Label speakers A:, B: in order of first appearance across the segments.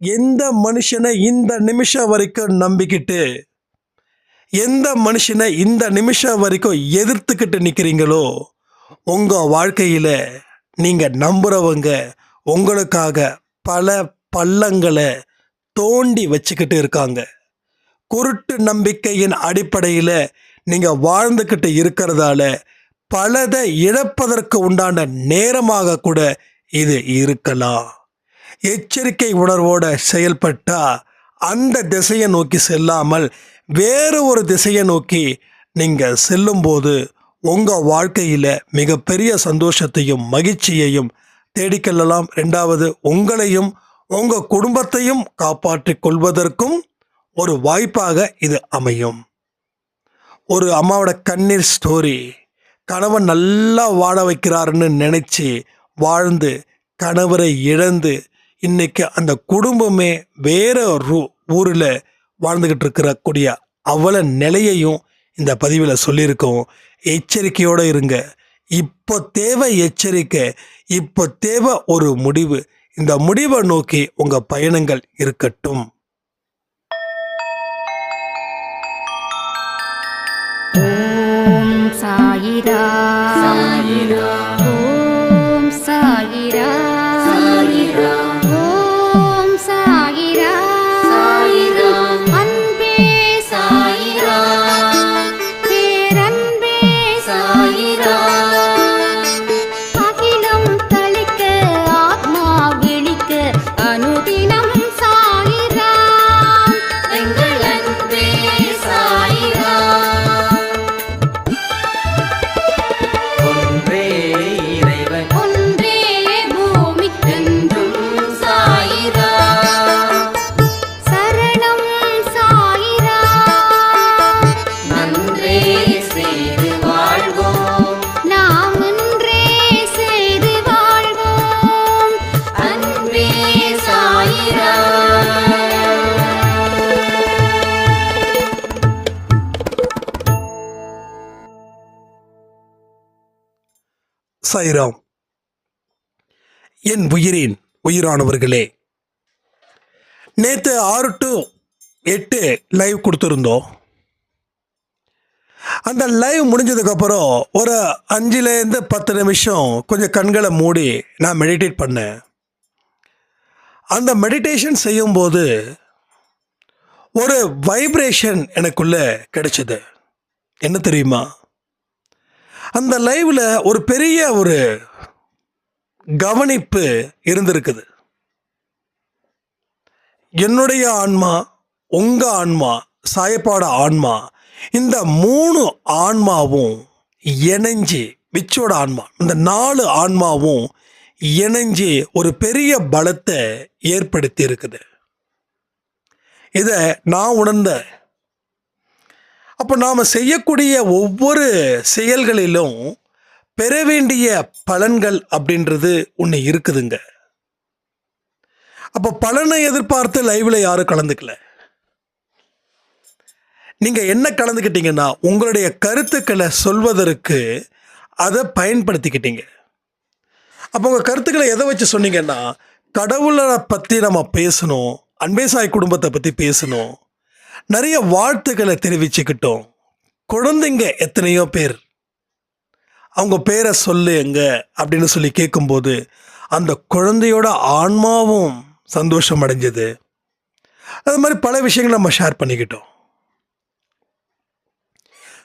A: எந்த மனுஷனை இந்த நிமிஷம் வரைக்கும் நம்பிக்கிட்டு எந்த மனுஷனை இந்த நிமிஷம் வரைக்கும் எதிர்த்துக்கிட்டு நிற்கிறீங்களோ உங்கள் வாழ்க்கையில் நீங்கள் நம்புகிறவங்க உங்களுக்காக பல பள்ளங்களை தோண்டி வச்சுக்கிட்டு இருக்காங்க. குருட்டு நம்பிக்கையின் அடிப்படையில் நீங்கள் வாழ்ந்துக்கிட்டு இருக்கிறதால பலதை இழப்பதற்கு உண்டான நேரமாக கூட இது இருக்கலாம். எச்சரிக்கை உணர்வோட செயல்பட்டா அந்த திசையை நோக்கி செல்லாமல் வேறு ஒரு திசையை நோக்கி நீங்கள் செல்லும்போது உங்கள் வாழ்க்கையில் மிகப்பெரிய சந்தோஷத்தையும் மகிழ்ச்சியையும் தேடிக்கொள்ளலாம் ரெண்டாவது உங்களையும் உங்கள் குடும்பத்தையும் காப்பாற்றிக் கொள்வதற்கும் ஒரு வாய்ப்பாக இது அமையும். ஒரு அம்மாவோட கண்ணீர் ஸ்டோரி. கணவன் நல்லா வாழ வைக்கிறாருன்னு நினச்சி வாழ்ந்து கணவரை இழந்து இன்னைக்கு அந்த குடும்பமே வேற ஊரில் வாழ்ந்துக்கிட்டு இருக்கிறக்கூடிய அவ்வளோ நிலையையும் இந்த பதிவில் சொல்லியிருக்கோம் எச்சரிக்கையோடு இருங்க. இப்போ தேவை எச்சரிக்கை இப்போ தேவை ஒரு முடிவு. இந்த முடிவை நோக்கி உங்கள் பயணங்கள் இருக்கட்டும்.
B: ஓம் சாயிரா
A: சாய்ராம். என் உயிரின் உயிரானவர்களே நேற்று ஆறு டு எட்டு லைவ் கொடுத்துருந்தோம். அந்த லைவ் முடிஞ்சதுக்கப்புறம் ஒரு அஞ்சுலேருந்து பத்து நிமிஷம் கொஞ்சம் கண்களை மூடி நான் மெடிடேட் பண்ணேன். அந்த மெடிடேஷன் செய்யும்போது ஒரு வைப்ரேஷன் எனக்குள்ளே கிடைச்சது. என்ன தெரியுமா? அந்த லைவ்ல ஒரு பெரிய ஒரு கவனிப்பு இருந்திருக்குது. என்னுடைய ஆன்மா உங்க ஆன்மா சாயப்பாட ஆன்மா இந்த மூணு ஆன்மாவும் இணைஞ்சு விச்சோட ஆன்மா இந்த நாலு ஆன்மாவும் இணைஞ்சு ஒரு பெரிய பலத்தை ஏற்படுத்தி இருக்குது இதை நான் உணர்ந்த அப்போ நாம் செய்யக்கூடிய ஒவ்வொரு செயல்களிலும் பெற வேண்டிய பலன்கள் அப்படின்றது ஒன்று இருக்குதுங்க. அப்போ பலனை எதிர்பார்த்து லைவில் யாரும் கலந்துக்கல. நீங்கள் என்ன கலந்துக்கிட்டீங்கன்னா உங்களுடைய கருத்துக்களை சொல்வதற்கு அதை பயன்படுத்திக்கிட்டீங்க. அப்போ உங்கள் கருத்துக்களை எதை வச்சு சொன்னீங்கன்னா கடவுளை பற்றி நம்ம பேசணும் அன்பேசாய் குடும்பத்தை பற்றி பேசணும் நிறைய வாழ்த்துக்களை தெரிவிச்சுக்கிட்டோம். குழந்தைங்க எத்தனையோ பேர். அவங்க பேரை சொல்லு எங்க அப்படின்னு சொல்லி கேட்கும்போது அந்த குழந்தையோட ஆன்மாவும் சந்தோஷம் அடைஞ்சது. அது மாதிரி பல விஷயங்கள் நம்ம ஷேர் பண்ணிக்கிட்டோம்.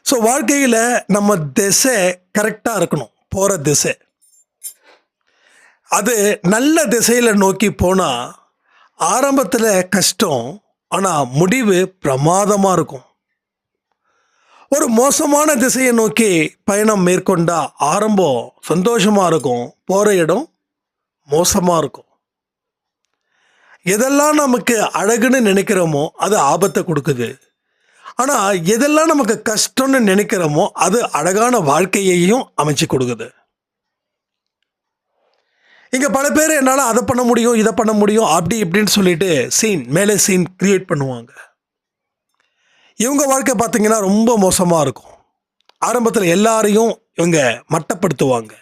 A: ஸோ வாழ்க்கையில் நம்ம திசை கரெக்டாக இருக்கணும். போகிற திசை. அது நல்ல திசையில் நோக்கி போனால் ஆரம்பத்தில் கஷ்டம் ஆனால் முடிவு பிரமாதமாக இருக்கும். ஒரு மோசமான திசையை நோக்கி பயணம் மேற்கொண்டா ஆரம்பம் சந்தோஷமாக இருக்கும். போகிற இடம் மோசமாக இருக்கும். எதெல்லாம் நமக்கு அழகுன்னு நினைக்கிறோமோ அது ஆபத்தை கொடுக்குது. ஆனால் எதெல்லாம் நமக்கு கஷ்டம்னு நினைக்கிறோமோ அது அழகான வாழ்க்கையையும் அமைச்சு கொடுக்குது. இங்கே பல பேர் என்னால் அதை பண்ண முடியும் இதை பண்ண முடியும் அப்படி இப்படின்னு சொல்லிட்டு சீன் மேலே சீன் க்ரியேட் பண்ணுவாங்க. இவங்க வாழ்க்கை பார்த்தீங்கன்னா ரொம்ப மோசமாக இருக்கும். ஆரம்பத்தில் எல்லாரையும் இவங்க மட்டப்படுத்துவாங்க.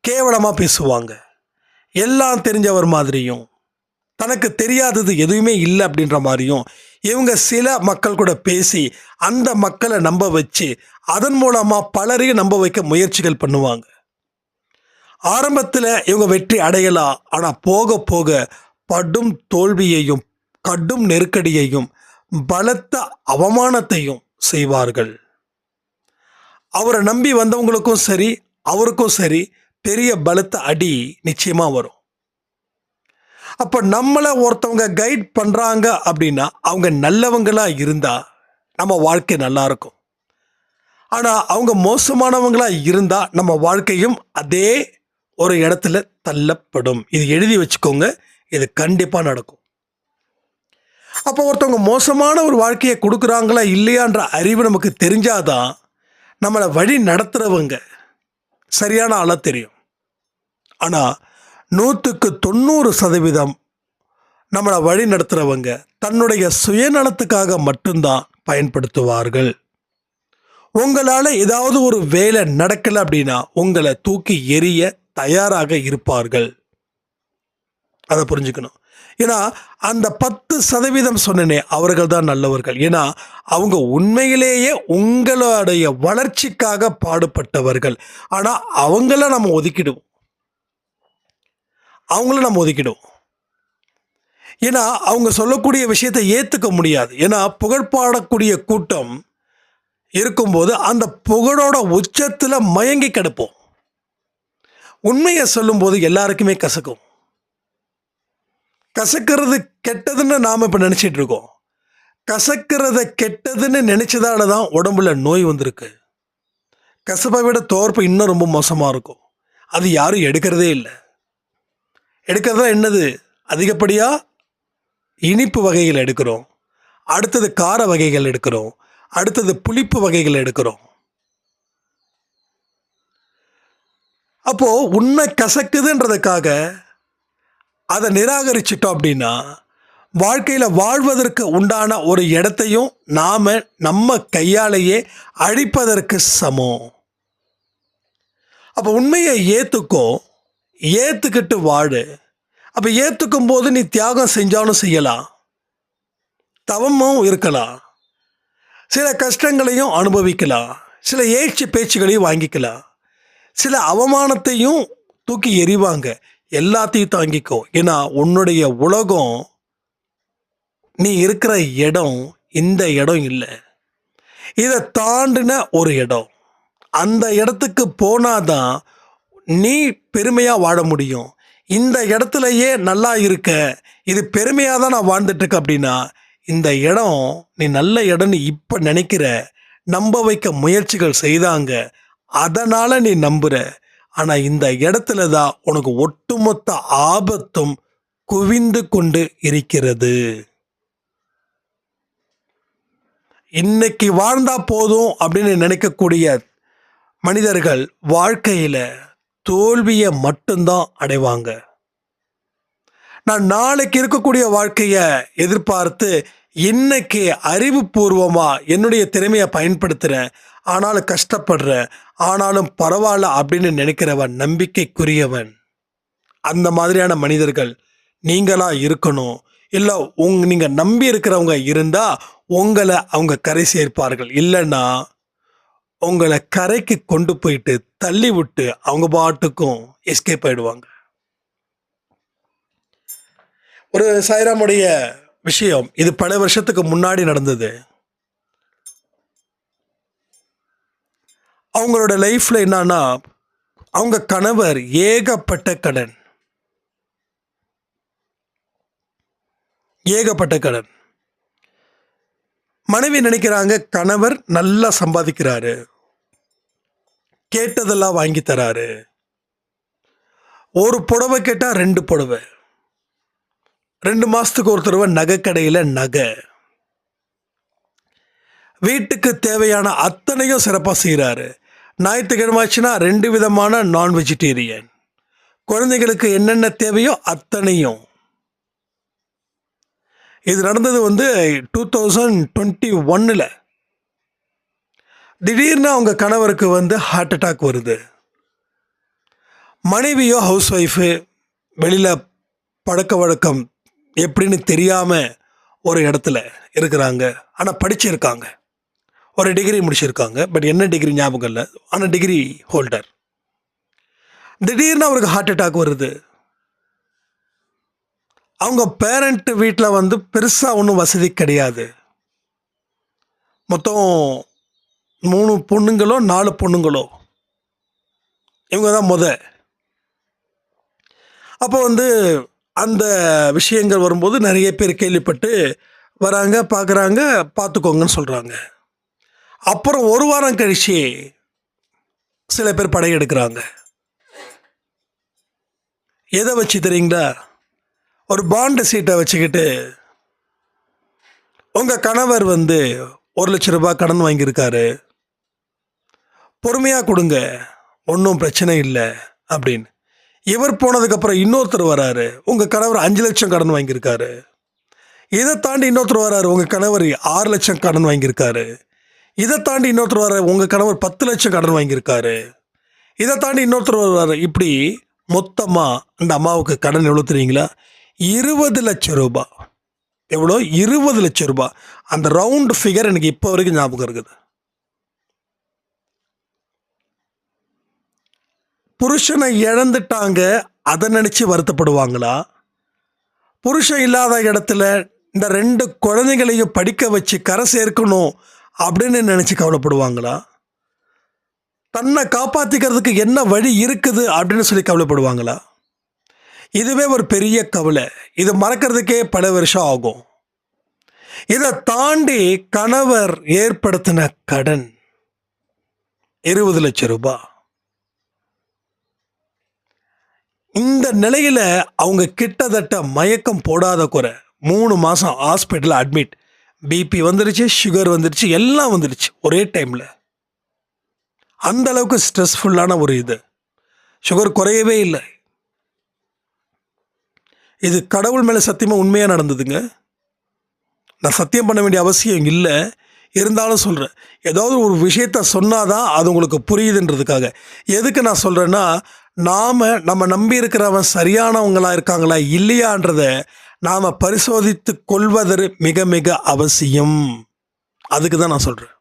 A: கேவலமாக பேசுவாங்க. எல்லாம் தெரிஞ்சவர் மாதிரியும் தனக்கு தெரியாதது எதுவுமே இல்லை அப்படின்ற மாதிரியும் இவங்க சில மக்கள் கூட பேசி அந்த மக்களை நம்ப வச்சு அதன் மூலமாக பலரையும் நம்ப வைக்க முயற்சிகள் பண்ணுவாங்க. ஆரம்பத்தில் இவங்க வெற்றி அடையலாம் ஆனால் போக போக படும் தோல்வியையும் கடும் நெருக்கடியையும் பலத்த அவமானத்தையும் செய்வார்கள். அவரை நம்பி வந்தவங்களுக்கும் சரி அவருக்கும் சரி பெரிய பலத்த அடி நிச்சயமாக வரும். அப்போ நம்மளை ஒருத்தவங்க கைட் பண்ணுறாங்க அப்படின்னா அவங்க நல்லவங்களாக இருந்தால் நம்ம வாழ்க்கை நல்லா இருக்கும். ஆனால் அவங்க மோசமானவங்களாக இருந்தால் நம்ம வாழ்க்கையும் அதே ஒரு இடத்துல தள்ளப்படும். இது எழுதி வச்சுக்கோங்க. இது கண்டிப்பாக நடக்கும். அப்போ ஒருத்தவங்க மோசமான ஒரு வாழ்க்கையை கொடுக்குறாங்களா இல்லையான்ற அறிவு நமக்கு தெரிஞ்சாதான் நம்மளை வழி நடத்துகிறவங்க சரியான ஆளாக தெரியும். ஆனால் நூற்றுக்கு தொண்ணூறு சதவீதம் நம்மளை வழி நடத்துகிறவங்க தன்னுடைய சுயநலத்துக்காக மட்டும்தான் பயன்படுத்துவார்கள். உங்களால் ஏதாவது ஒரு வேலை நடக்கலை அப்படின்னா உங்களை தூக்கி எரிய தயாராக இருப்பார்கள். அதை புரிஞ்சுக்கணும். ஏன்னா அந்த பத்து சதவீதம் சொன்னனே அவர்கள் தான் நல்லவர்கள். ஏன்னா அவங்க உண்மையிலேயே உங்களுடைய வளர்ச்சிக்காக பாடுபட்டவர்கள். ஆனால் அவங்கள நம்ம ஒதுக்கிடுவோம். அவங்கள நம்ம ஒதுக்கிடுவோம். ஏன்னா அவங்க சொல்லக்கூடிய விஷயத்தை ஏற்றுக்க முடியாது. ஏன்னா புகழ் பாடக்கூடிய கூட்டம் இருக்கும்போது அந்த புகழோட உச்சத்தில் மயங்கி கிடப்போம். உண்மையை சொல்லும்போது எல்லாருக்குமே கசக்கும். கசக்கிறது கெட்டதுன்னு நாம் இப்போ நினச்சிட்டு இருக்கோம். கசக்கிறத கெட்டதுன்னு நினச்சதால தான் உடம்புல நோய் வந்திருக்கு. கசப்பை விட தோற்பு இன்னும் ரொம்ப மோசமாக இருக்கும். அது யாரும் எடுக்கிறதே இல்லை. எடுக்கிறதா என்னது? அதிகப்படியாக இனிப்பு வகைகள் எடுக்கிறோம். அடுத்தது கார வகைகள் எடுக்கிறோம். அடுத்தது புளிப்பு வகைகள் எடுக்கிறோம். அப்போது உண்மை கசக்குதுன்றதுக்காக அதை நிராகரிச்சிட்டோம் அப்படின்னா வாழ்க்கையில் வாழ்வதற்கு உண்டான ஒரு இடத்தையும் நாம் நம்ம கையாலேயே அழிப்பதற்கு சமம். அப்போ உண்மையை ஏற்றுக்கோ ஏற்றுக்கிட்டு வாழு. அப்போ ஏற்றுக்கும் போது நீ தியாகம் செஞ்சாலும் செய்யலாம். தவமும் இருக்கலாம். சில கஷ்டங்களையும் அனுபவிக்கலாம். சில ஏழ்ச்சி பேச்சுகளையும் வாங்கிக்கலாம். சில அவமானத்தையும் தூக்கி எறிவாங்க. எல்லாத்தையும் தாங்கிக்கோ. ஏன்னா உன்னுடைய உலகம் நீ இருக்கிற இடம் இந்த இடம் இல்லை. இதை தாண்டின ஒரு இடம். அந்த இடத்துக்கு போனாதான் நீ பெருமையாக வாழ முடியும். இந்த இடத்துலையே நல்லா இருக்க. இது பெருமையாக தான் நான் வாழ்ந்துட்டுருக்க அப்படின்னா இந்த இடம் நீ நல்ல இடம்னு இப்போ நினைக்கிற நம்ப வைக்க முயற்சிகள் செய்தாங்க. அதனால் நீ நம்புற. ஆனால் இந்த இடத்துல தான் உனக்கு ஒட்டுமொத்த ஆபத்தும் குவிந்து கொண்டு இருக்கிறது. இன்னைக்கு வாழ்ந்தா போதும் அப்படின்னு நினைக்கக்கூடிய மனிதர்கள் வாழ்க்கையில் தோல்வியை மட்டும்தான் அடைவாங்க. நான் நாளைக்கு இருக்கக்கூடிய வாழ்க்கையை எதிர்பார்த்து இன்னைக்கு அறிவுபூர்வமாக என்னுடைய திறமையை பயன்படுத்துகிறேன் ஆனாலும் கஷ்டப்படுறேன். ஆனாலும் பரவாயில்ல அப்படின்னு நினைக்கிறவன் நம்பிக்கைக்குரியவன். அந்த மாதிரியான மனிதர்கள் நீங்களா இருக்கணும். இல்லை உங் நீங்கள் நம்பி இருக்கிறவங்க இருந்தால் உங்களை அவங்க கரை சேர்ப்பார்கள். இல்லைன்னா உங்களை கரைக்கு கொண்டு போயிட்டு தள்ளி விட்டு அவங்க பாட்டுக்கும் எஸ்கேப் ஆயிடுவாங்க. ஒரு சாய்ராமுடைய விஷயம் இது பல வருஷத்துக்கு முன்னாடி நடந்தது. அவங்களோட லைஃப்பில் என்னன்னா அவங்க கணவர் ஏகப்பட்ட கடன். ஏகப்பட்ட கடன். மனைவி நினைக்கிறாங்க கணவர் நல்லா சம்பாதிக்கிறாரு. கேட்டதெல்லாம் வாங்கி தராரு. ஒரு புடவை கேட்டால் ரெண்டு புடவை. ரெண்டு மாதத்துக்கு ஒரு தடவை நகை கடையில் நகை. வீட்டுக்கு தேவையான அத்தனையும் சிறப்பாக செய்கிறாரு ஞாயிற்றுக்கிழமாச்சுன்னா ரெண்டு விதமான நான் வெஜிடேரியன் குழந்தைகளுக்கு என்னென்ன தேவையோ அத்தனையும். இது நடந்தது வந்து டூ தௌசண்ட் டுவெண்ட்டி ஒன்னில் திடீர்னு அவங்க கணவருக்கு வந்து ஹார்ட் அட்டாக் வருது. மனைவியோ ஹவுஸ் ஒய்ஃபு வெளியில் பழக்க வழக்கம் எப்படின்னு தெரியாமல் ஒரு இடத்துல இருக்கிறாங்க. ஆனால் படிச்சிருக்காங்க. ஒரு டிகிரி முடிச்சிருக்காங்க. பட் என்ன டிகிரி ஞாபகம் இல்லை. ஆனால் டிகிரி ஹோல்டர் திடீர்னு அவருக்கு ஹார்ட் அட்டாக் வருது. அவங்க பேரண்ட் வீட்டில் வந்து பெருசாக ஒன்றும் வசதி கிடையாது. மொத்தம் மூணு பொண்ணுங்களோ நாலு பொண்ணுங்களோ. இவங்க தான் முத. அப்போ வந்து அந்த விஷயங்கள் வரும்போது நிறைய பேர் கேள்விப்பட்டு வராங்க பார்க்குறாங்க பார்த்துக்கோங்கன்னு சொல்கிறாங்க அப்புறம் ஒரு வாரம் கழிச்சு சில பேர் படையெடுக்கிறாங்க எதை வச்சு தெரியுங்களா? ஒரு பாண்டு சீட்டை வச்சுக்கிட்டு உங்கள் கணவர் வந்து ஒரு லட்ச ரூபாய் கடன் வாங்கியிருக்காரு. பொறுமையாக கொடுங்க. ஒன்றும் பிரச்சனை இல்லை அப்படின்னு. இவர் போனதுக்கப்புறம் இன்னொருத்தர் வராரு. உங்கள் கணவர் அஞ்சு லட்சம் கடன் வாங்கியிருக்காரு. இதை தாண்டி இன்னொருத்தர் வராரு. உங்கள் கணவர் ஆறு லட்சம் கடன் வாங்கியிருக்காரு. இதை தாண்டி இன்னொருத்தர் வர உங்கள் கணவர் பத்து லட்சம் கடன் வாங்கியிருக்காரு. இதை தாண்டி இன்னொருத்தர் வர்றாரு இப்படி மொத்தமாக அந்த அம்மாவுக்கு கடன் எவ்வளோ தெரியுங்களா? இருபது லட்சம் ரூபா. எவ்வளோ? இருபது லட்சம் ரூபாய் அந்த ரவுண்டு ஃபிகர் எனக்கு இப்போ வரைக்கும் ஞாபகம் இருக்குது. புருஷனை இழந்துட்டாங்க அதை நினச்சி வருத்தப்படுவாங்களா? புருஷன் இல்லாத இடத்துல இந்த ரெண்டு குழந்தைகளையும் படிக்க வச்சு கரை சேர்க்கணும் அப்படின்னு நினச்சி கவலைப்படுவாங்களா? தன்னை காப்பாற்றிக்கிறதுக்கு என்ன வழி இருக்குது அப்படின்னு சொல்லி கவலைப்படுவாங்களா? இதுவே ஒரு பெரிய கவலை. இது மறக்கிறதுக்கே பல வருஷம் ஆகும். இதை தாண்டி கணவர் ஏற்படுத்தின கடன் இருபது லட்சம் ரூபாய் இந்த நிலையில் அவங்க கிட்டத்தட்ட மயக்கம் போடாத குறை. மூணு மாதம் ஹாஸ்பிட்டலில் அட்மிட் பிபி வந்துருச்சு சுகர் வந்துருச்சு எல்லாம் வந்துருச்சு ஒரே டைமில் அந்த அளவுக்கு ஸ்ட்ரெஸ்ஃபுல்லான ஒரு இது. சுகர் குறையவே இல்லை. இது கடவுள் மேலே சத்தியமாக உண்மையாக நடந்ததுங்க. நான் சத்தியம் பண்ண வேண்டிய அவசியம் இல்லை. இருந்தாலும் சொல்கிறேன் ஏதாவது ஒரு விஷயத்த சொன்னாதான் அது உங்களுக்கு புரியுதுன்றதுக்காக. எதுக்கு நான் சொல்கிறேன்னா நாம் நம்ம நம்பி இருக்கிறவன் சரியானவங்களாக இருக்காங்களா இல்லையான்றத நாம் பரிசோதித்து கொள்வதற்கு மிக மிக அவசியம். அதுக்கு தான் நான் சொல்கிறேன்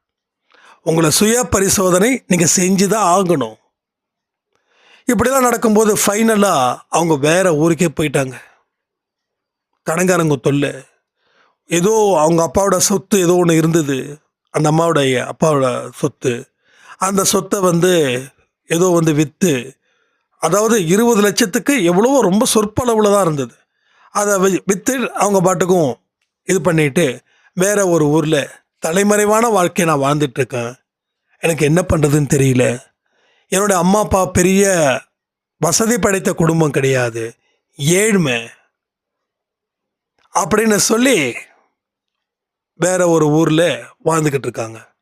A: உங்களை சுய பரிசோதனை நீங்கள் செஞ்சு தான் ஆகணும். இப்படிலாம் நடக்கும்போது ஃபைனலாக அவங்க வேற ஊருக்கே போயிட்டாங்க. கடங்காரங்க தொல்லை. ஏதோ அவங்க அப்பாவோட சொத்து ஏதோ ஒன்று இருந்தது. அந்த அம்மாவுடைய அப்பாவோட சொத்து. அந்த சொத்தை வந்து ஏதோ வந்து விற்று அதாவது இருபது லட்சத்துக்கு எவ்வளவோ ரொம்ப சொற்பளவில் தான் இருந்தது. அதை வி- விற்று அவங்க பாட்டுக்கும் இது பண்ணிட்டு வேற ஒரு ஊரில் தலைமறைவான வாழ்க்கையை நான் வாழ்ந்துட்டுருக்கேன் எனக்கு என்ன பண்ணுறதுன்னு தெரியல. என்னோட அம்மா அப்பா பெரிய வசதி படைத்த குடும்பம் கிடையாது. ஏழ்மை. அப்படின்னு சொல்லி வேற ஒரு ஊரில் வாழ்ந்துக்கிட்டு இருக்காங்க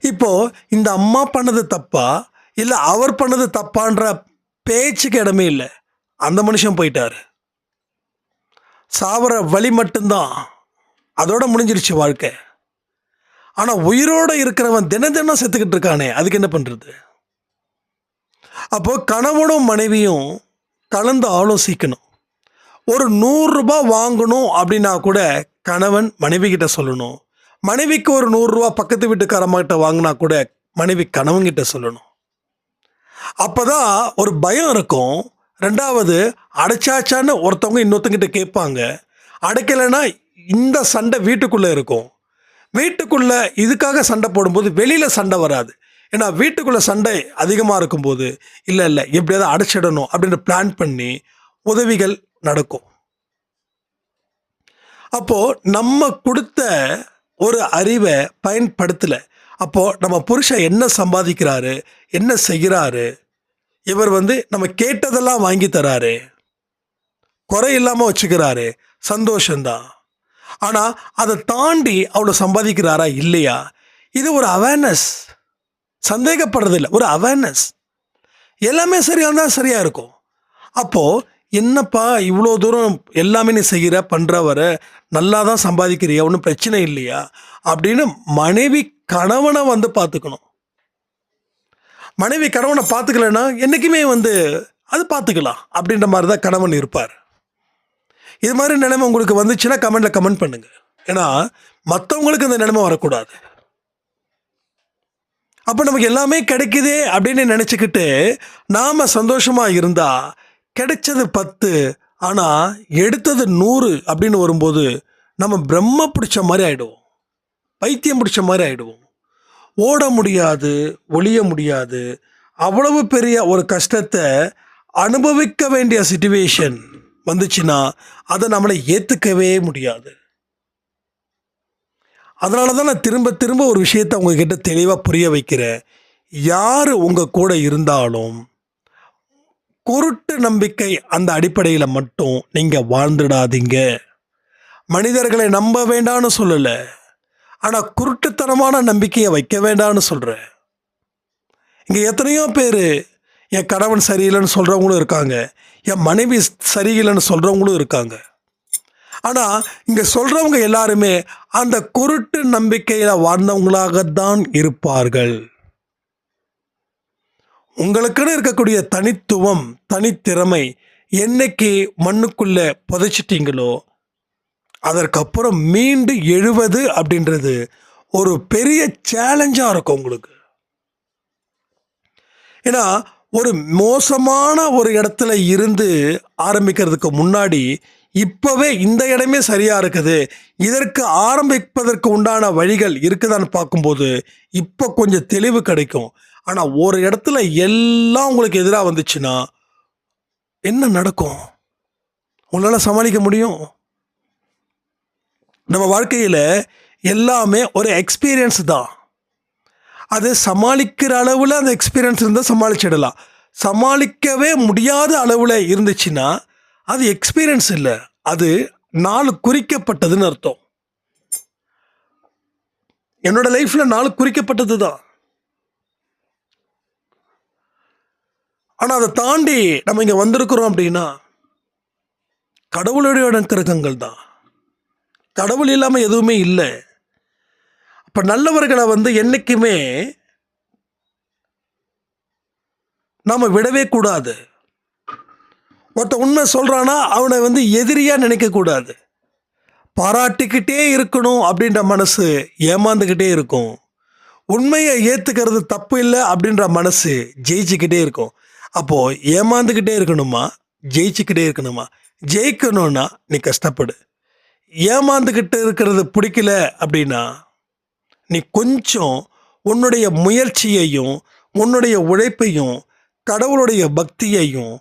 A: இப்போது இந்த அம்மா பண்ணது தப்பா? இல்லை அவர் பண்ணது தப்பான்ற பேச்சுக்கு இடமே இல்லை. அந்த மனுஷன் போயிட்டாரு. சாவர வழி மட்டும்தான். அதோட முடிஞ்சிருச்சு வாழ்க்கை. ஆனால் உயிரோட இருக்கிறவன் தினம் தினம் செத்துக்கிட்டு இருக்கானே அதுக்கு என்ன பண்ணுறது அப்போது கணவனும் மனைவியும் கலந்து ஆலோசிக்கணும். ஒரு நூறுரூபா வாங்கணும் அப்படின்னா கூட கணவன் மனைவி கிட்ட சொல்லணும். மனைவிக்கு ஒரு நூறுரூவா பக்கத்து வீட்டுக்காரம்மாக்கிட்ட வாங்கினா கூட மனைவி கணவன்கிட்ட சொல்லணும். அப்பதான் ஒரு பயம் இருக்கும். ரெண்டாவது அடைச்சாச்சான்னு ஒருத்தவங்க இன்னொருத்தங்கிட்ட கேட்பாங்க. அடைக்கலைன்னா இந்த சண்டை வீட்டுக்குள்ளே இருக்கும். வீட்டுக்குள்ளே இதுக்காக சண்டை போடும்போது வெளியில் சண்டை வராது. ஏன்னா வீட்டுக்குள்ளே சண்டை அதிகமாக இருக்கும்போது இல்லை இல்லை எப்படியாவது அடைச்சிடணும் அப்படின்னு பிளான் பண்ணி உதவிகள் நடக்கும். அப்போது நம்ம கொடுத்த ஒரு அறிவை பயன்படுத்தலை. அப்போது நம்ம புருஷன் என்ன சம்பாதிக்கிறாரு என்ன செய்கிறாரு இவர் வந்து நம்ம கேட்டதெல்லாம் வாங்கி தராரு. குறை இல்லாமல் வச்சுக்கிறாரு. சந்தோஷந்தான் ஆனால் அதை தாண்டி அவ்வளோ சம்பாதிக்கிறாரா இல்லையா? இது ஒரு அவேர்னஸ் சந்தேகப்படுறதில்ல. ஒரு அவேர்னஸ் எல்லாமே சரியாக இருந்தால் சரியாக இருக்கும். அப்போது என்னப்பா இவ்வளோ தூரம் எல்லாமே நீ செய்கிற பண்ணுறவர நல்லா தான் சம்பாதிக்கிறியா? ஒன்றும் பிரச்சனை இல்லையா? அப்படின்னு மனைவி கணவனை வந்து பார்த்துக்கணும். மனைவி கணவனை பார்த்துக்கலன்னா என்றைக்குமே வந்து அது பார்த்துக்கலாம் அப்படின்ற மாதிரி தான் கணவன் இருப்பார். இது மாதிரி நிலைமை உங்களுக்கு வந்துச்சுன்னா கமெண்ட்டில் கமெண்ட் பண்ணுங்கள் ஏன்னா மற்றவங்களுக்கு இந்த நிலைமை வரக்கூடாது. அப்போ நமக்கு எல்லாமே கிடைக்குதே அப்படின்னு நினச்சிக்கிட்டு நாம் சந்தோஷமாக இருந்தால் கிடைச்சது பத்து ஆனால் எடுத்தது நூறு அப்படின்னு வரும்போது நம்ம பிரம்ம பிடிச்ச மாதிரி ஆகிடுவோம் பைத்தியம் பிடிச்ச மாதிரி ஆகிடுவோம் ஓட முடியாது ஒளிய முடியாது. அவ்வளவு பெரிய ஒரு கஷ்டத்தை அனுபவிக்க வேண்டிய சுச்சுவேஷன் வந்துச்சுன்னா அதை நம்மளை ஏற்றுக்கவே முடியாது. அதனால தான் நான் திரும்ப திரும்ப ஒரு விஷயத்தை உங்ககிட்ட தெளிவாக புரிய வைக்கிறேன். யார் உங்கள் கூட இருந்தாலும் குருட்டு நம்பிக்கை அந்த அடிப்படையில் மட்டும் நீங்கள் வாழ்ந்துடாதீங்க. மனிதர்களை நம்ப வேண்டாம்னு சொல்லலை. ஆனால் குருட்டுத்தனமான நம்பிக்கையை வைக்க வேண்டாம்னு சொல்கிறேன் இங்கே எத்தனையோ பேர் என் கணவன் சரியில்லைன்னு சொல்கிறவங்களும் இருக்காங்க. என் மனைவி சரியில்லைன்னு சொல்கிறவங்களும் இருக்காங்க. ஆனால் இங்கே சொல்கிறவங்க எல்லாருமே அந்த குருட்டு நம்பிக்கையில் வாழ்ந்தவங்களாகத்தான் இருப்பார்கள். உங்களுக்குன்னு இருக்கக்கூடிய தனித்துவம் தனித்திறமை என்னைக்கு மண்ணுக்குள்ளே புதைச்சிட்டிங்களோ அதற்கப்புறம் மீண்டு எழுவது அப்படின்றது ஒரு பெரிய சேலஞ்சாக இருக்கும் உங்களுக்கு. ஏன்னா ஒரு மோசமான ஒரு இடத்துல இருந்து ஆரம்பிக்கிறதுக்கு முன்னாடி இப்போவே இந்த இடமே சரியாக இருக்குது. இதற்கு ஆரம்பிப்பதற்கு உண்டான வழிகள் இருக்குதான்னு பார்க்கும்போது இப்போ கொஞ்சம் தெளிவு கிடைக்கும். ஆனால் ஒரு இடத்துல எல்லாம் உங்களுக்கு எதிராக வந்துச்சுன்னா என்ன நடக்கும்? உங்களால் சமாளிக்க முடியும்? நம்ம வாழ்க்கையில் எல்லாமே ஒரு எக்ஸ்பீரியன்ஸ் தான். அது சமாளிக்கிற அளவில் அந்த எக்ஸ்பீரியன்ஸ் இருந்தால் சமாளிச்சிடலாம். சமாளிக்கவே முடியாத அளவில் இருந்துச்சுன்னா அது எக்ஸ்பீரியன்ஸ் இல்லை. அது நாள் குறிக்கப்பட்டதுன்னு அர்த்தம். என்னோட லைஃப்பில் நாள் குறிக்கப்பட்டது தான். ஆனால் அதை தாண்டி நம்ம இங்கே வந்திருக்கிறோம் அப்படின்னா கடவுளுடைய கிரகங்கள் தான். கடவுள் இல்லாமல் எதுவுமே இல்லை. அப்போ நல்லவர்களை வந்து என்றைக்குமே நாம் விடவே கூடாது. ஒருத்த உண்மை சொல்கிறானா அவனை வந்து எதிரியாக நினைக்கக்கூடாது பாராட்டிக்கிட்டே இருக்கணும் அப்படின்ற மனசு ஏமாந்துக்கிட்டே இருக்கும். உண்மையை ஏற்றுக்கிறது தப்பு இல்லை அப்படின்ற மனசு ஜெயிச்சுக்கிட்டே இருக்கும். அப்போது ஏமாந்துக்கிட்டே இருக்கணுமா? ஜெயிச்சுக்கிட்டே இருக்கணுமா? ஜெயிக்கணும்னா நீ கஷ்டப்படு. ஏமாந்துக்கிட்டு இருக்கிறது பிடிக்கல அப்படின்னா நீ கொஞ்சம் உன்னுடைய முயற்சியையும் உன்னுடைய உழைப்பையும் கடவுளுடைய பக்தியையும்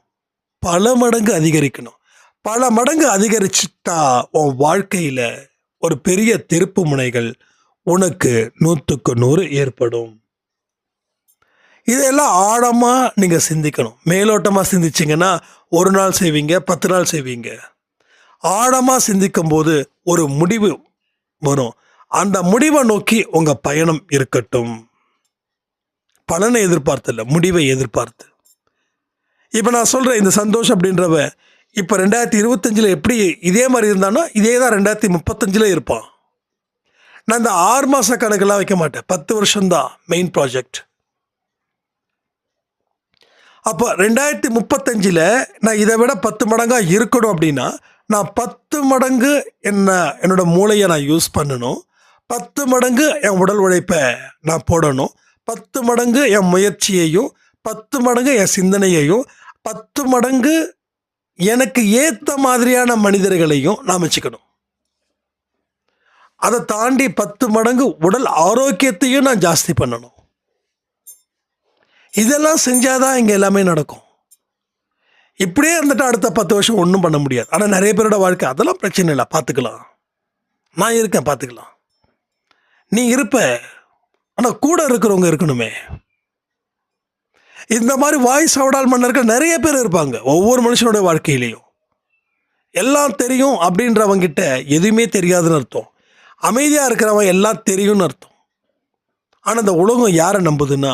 A: பல மடங்கு அதிகரிக்கணும். பல மடங்கு அதிகரிச்சுட்டா உன் வாழ்க்கையில் ஒரு பெரிய திருப்பு முனைகள் உனக்கு நூற்றுக்கு நூறு ஏற்படும். இதெல்லாம் ஆழமாக நீங்கள் சிந்திக்கணும். மேலோட்டமாக சிந்திச்சிங்கன்னா ஒரு நாள் செய்வீங்க பத்து நாள் செய்வீங்க. ஆழமாக சிந்திக்கும் போது ஒரு முடிவு வரும். அந்த முடிவை நோக்கி உங்கள் பயணம் இருக்கட்டும். பலனை எதிர்பார்த்தில்ல முடிவை எதிர்பார்த்து. இப்போ நான் சொல்கிறேன் இந்த சந்தோஷம் அப்படின்றவ இப்போ ரெண்டாயிரத்தி இருபத்தஞ்சில் எப்படி இதே மாதிரி இருந்தானோ இதே தான் ரெண்டாயிரத்தி முப்பத்தஞ்சில் இருப்பான். நான் இந்த ஆறு மாத கணக்கெல்லாம் வைக்க மாட்டேன். பத்து வருஷம்தான் மெயின் ப்ராஜெக்ட் அப்போ ரெண்டாயிரத்தி முப்பத்தஞ்சில் நான் இதை விட பத்து மடங்காக இருக்கணும் அப்படின்னா நான் பத்து மடங்கு என்ன என்னோட மூளையை நான் யூஸ் பண்ணணும். பத்து மடங்கு என் உடல் உழைப்பை நான் போடணும். பத்து மடங்கு என் முயற்சியையும் பத்து மடங்கு என் சிந்தனையையும் பத்து மடங்கு எனக்கு ஏற்ற மாதிரியான மனிதர்களையும் நான் வச்சுக்கணும். அதை தாண்டி பத்து மடங்கு உடல் ஆரோக்கியத்தையும் நான் ஜாஸ்தி பண்ணணும். இதெல்லாம் செஞ்சாதான் இங்கே எல்லாமே நடக்கும். இப்படியே இருந்துட்டு அடுத்த பத்து வருஷம் ஒன்றும் பண்ண முடியாது. ஆனால் நிறைய பேரோட வாழ்க்கை அதெல்லாம் பிரச்சனை இல்லை. பார்த்துக்கலாம். நான் இருக்கேன் பார்த்துக்கலாம். நீ இருப்ப. ஆனால் கூட இருக்கிறவங்க இருக்கணுமே. இந்த மாதிரி வாய்ஸ் சவடால் மன்னர்கள் நிறைய பேர் இருப்பாங்க. ஒவ்வொரு மனுஷனோட வாழ்க்கையிலையும். எல்லாம் தெரியும் அப்படின்றவங்கிட்ட எதுவுமே தெரியாதுன்னு அர்த்தம். அமைதியாக இருக்கிறவன் எல்லாம் தெரியும்னு அர்த்தம். ஆனால் இந்த உலகம் யாரை நம்புதுன்னா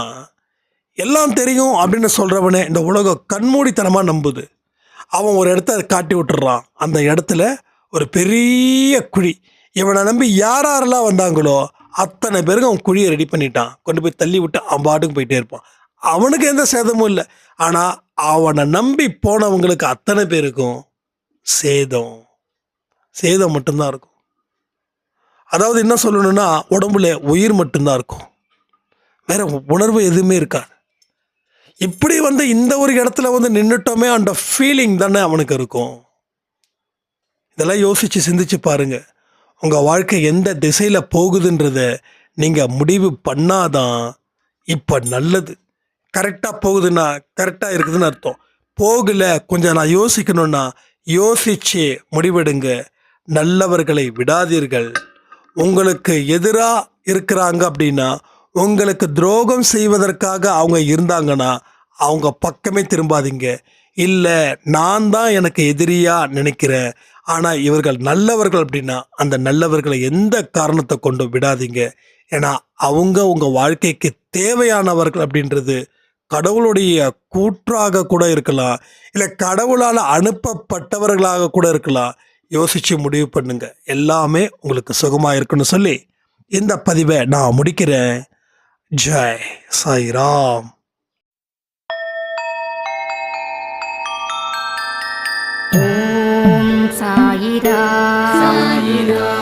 A: எல்லாம் தெரியும் அப்படின்னு சொல்கிறவனே இந்த உலகம் கண்மூடித்தனமாக நம்புது. அவன் ஒரு இடத்த காட்டி விட்டுறான். அந்த இடத்துல ஒரு பெரிய குழி. இவனை நம்பி யார் யாரெல்லாம் வந்தாங்களோ அத்தனை பேருக்கு அவன் குழியை ரெடி பண்ணிட்டான். கொண்டு போய் தள்ளி விட்டு அவன் பாட்டுக்கு போயிட்டே இருப்பான். அவனுக்கு எந்த சேதமும் இல்லை. ஆனால் அவனை நம்பி போனவங்களுக்கு அத்தனை பேருக்கும் சேதம். சேதம் மட்டும்தான் இருக்கும். அதாவது என்ன சொல்லணும்னா உடம்புல உயிர் மட்டும்தான் இருக்கும். வேற உணர்வு எதுவுமே இருக்காது. இப்படி வந்து இந்த ஒரு இடத்துல வந்து நின்றுட்டோமே அந்த ஃபீலிங் தானே அவனுக்கு இருக்கும். இதெல்லாம் யோசித்து சிந்திச்சு பாருங்க. உங்கள் வாழ்க்கை எந்த திசையில் போகுதுன்றத நீங்கள் முடிவு பண்ணாதான் இப்போ நல்லது. கரெக்டாக போகுதுன்னா கரெக்டாக இருக்குதுன்னு அர்த்தம். போகலை கொஞ்சம் நான் யோசிக்கணும்னா யோசித்து முடிவெடுங்க. நல்லவர்களை விடாதீர்கள். உங்களுக்கு எதிராக இருக்கிறாங்க அப்படின்னா உங்களுக்கு துரோகம் செய்வதற்காக அவங்க இருந்தாங்கன்னா அவங்க பக்கமே திரும்பாதீங்க. இல்லை நான் தான் எனக்கு எதிரியாக நினைக்கிறேன். ஆனால் இவர்கள் நல்லவர்கள் அப்படின்னா அந்த நல்லவர்களை எந்த காரணத்தை கொண்டு விடாதீங்க. ஏன்னா அவங்க உங்கள் வாழ்க்கைக்கு தேவையானவர்கள் அப்படின்றது கடவுளுடைய கூற்றாக கூட இருக்கலாம். இல்லை கடவுளால் அனுப்பப்பட்டவர்களாக கூட இருக்கலாம். யோசித்து முடிவு பண்ணுங்க. எல்லாமே உங்களுக்கு சுகமாக இருக்குன்னு சொல்லி இந்த பதிவை நான் முடிக்கிறேன். ஜெய் சாய்ராம்
B: ஓம் சாயிரா
C: சாயிரா